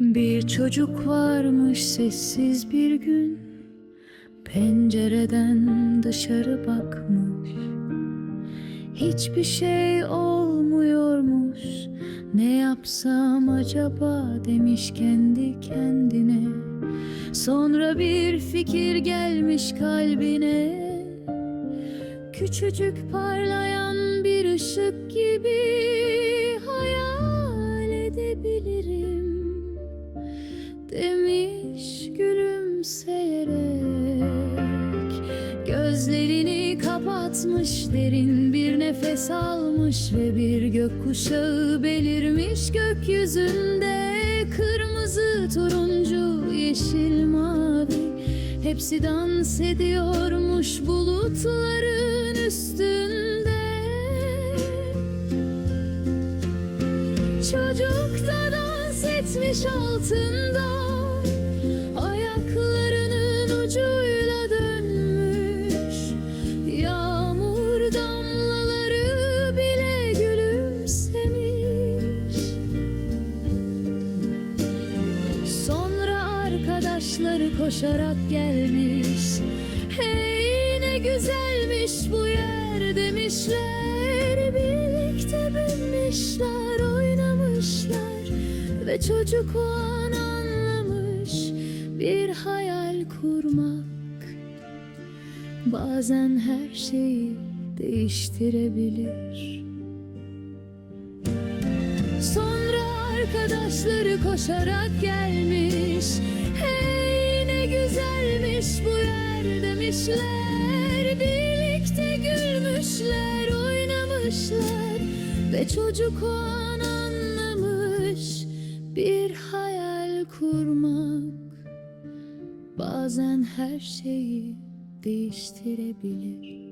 Bir çocuk varmış sessiz bir gün. Pencereden dışarı bakmış. Hiçbir şey olmuyormuş. Ne yapsam acaba demiş kendi kendine. Sonra bir fikir gelmiş kalbine. Küçücük parlayan bir ışık gibi hayal Gözlerini kapatmış derin bir nefes almış Ve bir gökkuşağı belirmiş. Gökyüzünde Kırmızı, turuncu, yeşil, mavi. Hepsi dans ediyormuş bulutların üstünde. Çocuk da dans etmiş altında arkadaşları koşarak gelmiş. Hey ne güzelmiş bu yer demişler. Birlikte binmişler oynamışlar. Ve çocuk o an anlamış Bir hayal kurmak. Bazen her şeyi değiştirebilir. Sonra arkadaşları koşarak gelmiş. Hey güzelmiş bu yer demişler. Birlikte gülmüşler, oynamışlar. Ve çocuk o an anlamış Bir hayal kurmak. Bazen her şeyi değiştirebilir